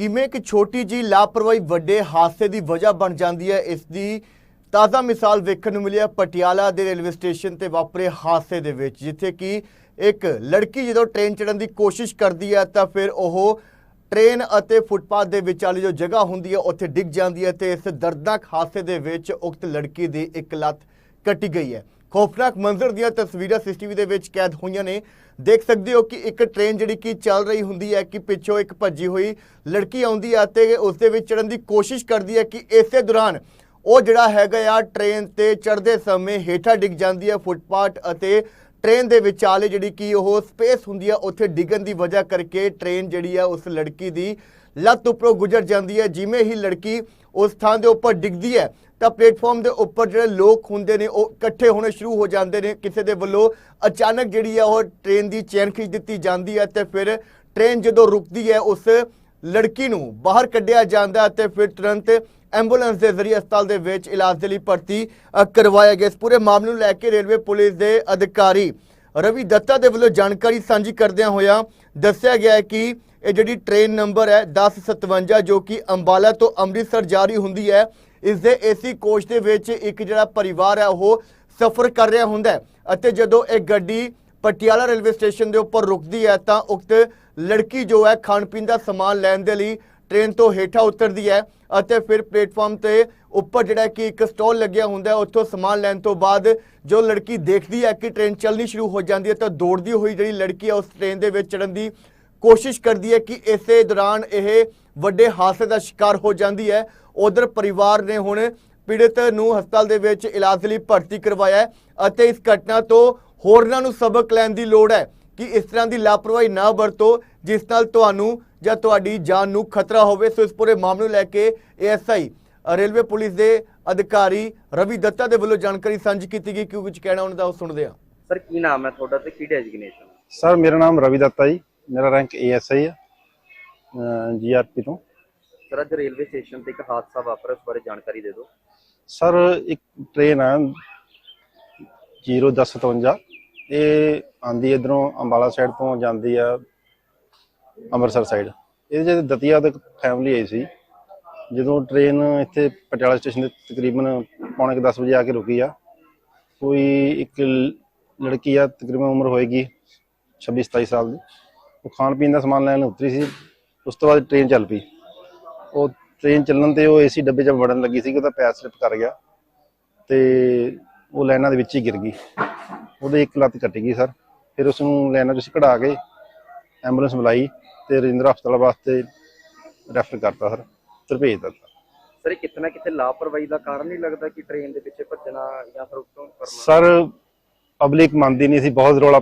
ਕਿਵੇਂ ਇੱਕ ਛੋਟੀ ਜੀ ਲਾਪਰਵਾਹੀ ਵੱਡੇ ਹਾਦਸੇ ਦੀ ਵਜ੍ਹਾ ਬਣ ਜਾਂਦੀ ਹੈ, ਇਸ ਦੀ ਤਾਜ਼ਾ ਮਿਸਾਲ ਵੇਖਣ ਨੂੰ ਮਿਲਿਆ ਪਟਿਆਲਾ ਦੇ ਰੇਲਵੇ ਸਟੇਸ਼ਨ ਤੇ ਵਾਪਰੇ ਹਾਦਸੇ ਦੇ ਵਿੱਚ, ਜਿੱਥੇ ਕਿ ਇੱਕ ਲੜਕੀ ਜਦੋਂ ਟ੍ਰੇਨ ਚੜਨ ਦੀ ਕੋਸ਼ਿਸ਼ ਕਰਦੀ ਹੈ, ਤਾਂ ਫਿਰ ਉਹ ਟ੍ਰੇਨ ਅਤੇ ਫੁੱਟਪਾਥ ਦੇ ਵਿਚਾਲੇ ਜੋ ਜਗ੍ਹਾ ਹੁੰਦੀ ਹੈ, ਉੱਥੇ ਡਿੱਗ ਜਾਂਦੀ ਹੈ ਤੇ ਇਸ ਦਰਦਨਾਕ ਹਾਦਸੇ ਦੇ ਵਿੱਚ ਉਕਤ ਲੜਕੀ ਦੀ ਇੱਕ ਲੱਤ ਕੱਟੀ ਗਈ ਹੈ। ਖੌਫਨਾਕ ਮੰਜ਼ਰ ਦੀਆਂ ਤਸਵੀਰਾਂ ਸੀਸੀਟੀਵੀ ਦੇ ਵਿੱਚ ਕੈਦ ਹੋਈਆਂ ਨੇ। ਦੇਖ ਸਕਦੇ ਹੋ ਕਿ ਇੱਕ ਟ੍ਰੇਨ ਜਿਹੜੀ ਕਿ ਚੱਲ ਰਹੀ ਹੁੰਦੀ ਹੈ ਕਿ ਪਿੱਛੋਂ ਇੱਕ ਭੱਜੀ ਹੋਈ ਲੜਕੀ ਆਉਂਦੀ ਹੈ ਤੇ ਉਸ ਦੇ ਵਿੱਚ ਚੜਨ ਦੀ ਕੋਸ਼ਿਸ਼ ਕਰਦੀ ਹੈ ਕਿ ਇਸੇ ਦੌਰਾਨ ਉਹ ਜਿਹੜਾ ਹੈਗਾ ਆ ਟ੍ਰੇਨ ਤੇ ਚੜਦੇ ਸਮੇਂ ਹੇਠਾਂ ਡਿੱਗ ਜਾਂਦੀ ਹੈ ਫੁੱਟਪਾਥ ਅਤੇ ਟ੍ਰੇਨ ਦੇ ਵਿਚਾਲੇ ਜਿਹੜੀ ਕਿ ਉਹ ਸਪੇਸ ਹੁੰਦੀ ਆ ਉੱਥੇ ਡਿੱਗਣ ਦੀ ਵਜ੍ਹਾ ਕਰਕੇ ਟ੍ਰੇਨ ਜਿਹੜੀ ਆ ਉਸ ਲੜਕੀ ਦੀ ਲੱਤ ਉੱਪਰੋਂ ਗੁਜ਼ਰ ਜਾਂਦੀ ਹੈ। ਜਿਵੇਂ ਹੀ ਲੜਕੀ ਉਸ ਥਾਂ ਦੇ ਉੱਪਰ ਡਿੱਗਦੀ ਹੈ, ਤਾਂ ਪਲੇਟਫਾਰਮ ਦੇ ਉੱਪਰ ਜਿਹੜੇ ਲੋਕ ਹੁੰਦੇ ਨੇ, ਉਹ ਇਕੱਠੇ ਹੋਣੇ ਸ਼ੁਰੂ ਹੋ ਜਾਂਦੇ ਨੇ। ਕਿਸੇ ਦੇ ਵੱਲੋਂ ਅਚਾਨਕ ਜਿਹੜੀ ਆ ਉਹ ਟ੍ਰੇਨ ਦੀ ਚੈਨ ਖਿੱਚ ਦਿੱਤੀ ਜਾਂਦੀ ਹੈ ਤੇ ਫਿਰ ਟ੍ਰੇਨ ਜਦੋਂ ਰੁਕਦੀ ਹੈ, ਉਸ ਲੜਕੀ ਨੂੰ ਬਾਹਰ ਕੱਢਿਆ ਜਾਂਦਾ ਹੈ ਤੇ ਫਿਰ ਤੁਰੰਤ ਐਂਬੂਲੈਂਸ ਦੇ ਜ਼ਰੀਏ ਹਸਪਤਾਲ ਦੇ ਵਿੱਚ ਇਲਾਜ ਦੇ ਲਈ ਭਰਤੀ ਕਰਵਾਇਆ ਗਿਆ। ਇਸ ਪੂਰੇ ਮਾਮਲੇ ਨੂੰ ਲੈ ਕੇ ਰੇਲਵੇ ਪੁਲਿਸ ਦੇ ਅਧਿਕਾਰੀ ਰਵੀ ਦੱਤਾ ਦੇ ਵੱਲੋਂ ਜਾਣਕਾਰੀ ਸਾਂਝੀ ਕਰਦਿਆਂ ਹੋਇਆ ਦੱਸਿਆ ਗਿਆ ਹੈ ਕਿ ਇਹ ਜਿਹੜੀ ਟ੍ਰੇਨ ਨੰਬਰ ਹੈ 1057 ਜੋ ਕਿ ਅੰਬਾਲਾ ਤੋਂ ਅੰਮ੍ਰਿਤਸਰ ਜਾ ਰਹੀ ਹੁੰਦੀ ਹੈ ਇਸ ਦੇ ਏਸੀ ਕੋਚ ਦੇ ਵਿੱਚ ਇੱਕ ਜਿਹੜਾ ਪਰਿਵਾਰ ਹੈ, ਉਹ ਸਫ਼ਰ ਕਰ ਰਿਹਾ ਹੁੰਦਾ ਅਤੇ ਜਦੋਂ ਇਹ ਗੱਡੀ ਪਟਿਆਲਾ ਰੇਲਵੇ ਸਟੇਸ਼ਨ ਦੇ ਉੱਪਰ ਰੁਕਦੀ ਹੈ, ਤਾਂ ਉਕਤ ਲੜਕੀ ਜੋ ਹੈ, ਖਾਣ ਪੀਣ ਦਾ ਸਮਾਨ ਲੈਣ ਦੇ ਲਈ ਟ੍ਰੇਨ ਤੋਂ ਹੇਠਾਂ ਉਤਰਦੀ ਹੈ ਅਤੇ ਫਿਰ ਪਲੇਟਫਾਰਮ ਤੇ ਉੱਪਰ ਜਿਹੜਾ ਕਿ ਇੱਕ ਸਟਾਲ ਲੱਗਿਆ ਹੁੰਦਾ ਉੱਥੋਂ ਸਮਾਨ ਲੈਣ ਤੋਂ ਬਾਅਦ ਜੋ ਲੜਕੀ ਦੇਖਦੀ ਹੈ ਕਿ ਟ੍ਰੇਨ ਚੱਲਣੀ ਸ਼ੁਰੂ ਹੋ ਜਾਂਦੀ ਹੈ, ਤਾਂ ਦੌੜਦੀ ਹੋਈ ਜਿਹੜੀ ਲੜਕੀ ਹੈ, ਉਸ ਟ੍ਰੇਨ ਦੇ ਵਿੱਚ ਚੜਨ ਦੀ ਕੋਸ਼ਿਸ਼ ਕਰਦੀ ਹੈ ਕਿ ਇਸੇ ਦੌਰਾਨ ਇਹ ਵੱਡੇ ਹਾਦਸੇ ਦਾ ਸ਼ਿਕਾਰ ਹੋ ਜਾਂਦੀ ਹੈ। ਉਧਰ ਪਰਿਵਾਰ ਨੇ ਹੁਣ ਪੀੜਤ ਨੂੰ ਹਸਪਤਾਲ ਦੇ ਵਿੱਚ ਇਲਾਜ ਲਈ ਭਰਤੀ ਕਰਵਾਇਆ ਹੈ ਅਤੇ ਇਸ ਘਟਨਾ ਤੋਂ ਹੋਰਨਾਂ ਨੂੰ ਸਬਕ ਲੈਣ ਦੀ ਲੋੜ ਹੈ ਕਿ ਇਸ ਤਰ੍ਹਾਂ ਦੀ ਲਾਪਰਵਾਹੀ ਨਾ ਵਰਤੋ ਜਿਸ ਨਾਲ ਤੁਹਾਨੂੰ ਜਾਂ ਤੁਹਾਡੀ ਜਾਨ ਨੂੰ ਖਤਰਾ ਹੋਵੇ। ਸੋ ਇਸ ਪੂਰੇ ਮਾਮਲੇ ਨੂੰ ਲੈ ਕੇ ਏਐਸਆਈ ਰੇਲਵੇ ਪੁਲਿਸ ਦੇ ਅਧਿਕਾਰੀ ਰਵੀ ਦੱਤਾ ਦੇ ਵੱਲੋਂ ਜਾਣਕਾਰੀ ਸਾਂਝੀ ਕੀਤੀ ਗਈ। ਕਿ ਕੁਝ ਕਹਿਣਾ ਉਹਨਾਂ ਦਾ ਉਹ ਸੁਣਦੇ ਹਾਂ। ਸਰ ਕੀ ਨਾਮ ਹੈ ਤੁਹਾਡਾ ਤੇ ਕੀ ਡੈਜ਼ਿਗਨੇਸ਼ਨ ਸਰ ਮੇਰਾ ਨਾਮ ਰਵੀ ਦੱਤਾ ਜੀ। ਮੇਰਾ ਰੈਂਕ ਏਐਸਆਈ ਹੈ ਜੀਆਰਪੀ ਤੋਂ। ਸਰ ਅੱਜ ਰੇਲਵੇ ਸਟੇਸ਼ਨ ਤੇ ਇੱਕ ਹਾਦਸਾ ਵਾਪਰਿਆ ਉਸ ਬਾਰੇ ਜਾਣਕਾਰੀ ਦੇ ਦਿਓ। ਸਰ ਇੱਕ ਟ੍ਰੇਨ ਹੈ 01057 ਇਹ ਆਂਦੀ ਇਧਰੋਂ ਅੰਬਾਲਾ ਸਾਈਡ ਤੋਂ ਜਾਂਦੀ ਆ ਅੰਮ੍ਰਿਤਸਰ ਸਾਈਡ ਇਹਦੇ ਜਿਹੜੇ ਦਤੀਆ ਦੀ ਫੈਮਿਲੀ ਆਈ ਸੀ। ਜਦੋਂ ਟ੍ਰੇਨ ਇੱਥੇ ਪਟਿਆਲਾ ਸਟੇਸ਼ਨ ਤੇ ਤਕਰੀਬਨ ਪੌਣੇ ਕੁ 10 ਵਜੇ ਆ ਕੇ ਰੁਕੀ ਆ ਕੋਈ ਇੱਕ ਲੜਕੀ ਆ ਤਕਰੀਬਨ ਉਮਰ ਹੋਏਗੀ 26 27 ਸਾਲ ਦੀ। ਉਹ ਖਾਣ ਪੀਣ ਦਾ ਸਮਾਨ ਲੈਣ ਉਤਰੀ ਸੀ। ਉਸ ਤੋਂ ਬਾਅਦ ਟ੍ਰੇਨ ਚੱਲ ਪਈ। ਉਹ ਟ੍ਰੇਨ ਚੱਲਣ ਤੇ ਉਹ ਏਸੀ ਡੱਬੇ 'ਚ ਵੜਨ ਲੱਗੀ ਸੀ ਕਿ ਉਹਦਾ ਪੈਰ ਸਲਿਪ ਕਰ ਗਿਆ ਤੇ ਉਹ ਲਾਈਨਾਂ ਦੇ ਵਿੱਚ ਹੀ ਗਿਰ ਗਈ। ਉਹਦੇ ਇੱਕ ਲੱਤ ਕੱਟੀ ਗਈ ਸਰ। ਫਿਰ ਉਸ ਨੂੰ ਲਾਈਨਾਂ ਵਿੱਚ ਕਢਾ ਕੇ ਐਂਬੂਲੈਂਸ ਬੁਲਾਈ ਤੇ ਰਜਿੰਦਰ ਹਸਪਤਾਲ ਵਾਸਤੇ ਰੈਫਰ ਕਰਤਾ ਸਰ। ਫਿਰ ਭੇਜ ਦਿੱਤਾ ਸਰ। ਇਹ ਕਿਤੇ ਨਾ ਕਿਤੇ ਲਾਪਰਵਾਹੀ ਦਾ ਕਾਰਨ ਨਹੀਂ ਲੱਗਦਾ ਕਿ ਟ੍ਰੇਨ ਦੇ ਪਿੱਛੇ ਭੱਜਣਾ ਜਾਂ ਫਿਰ ਉੱਤੋਂ ਕਰਨਾ ਸਰ ਪਬਲਿਕ ਮੰਨਦੀ ਨਹੀਂ ਸੀ। ਬਹੁਤ ਰੌਲਾ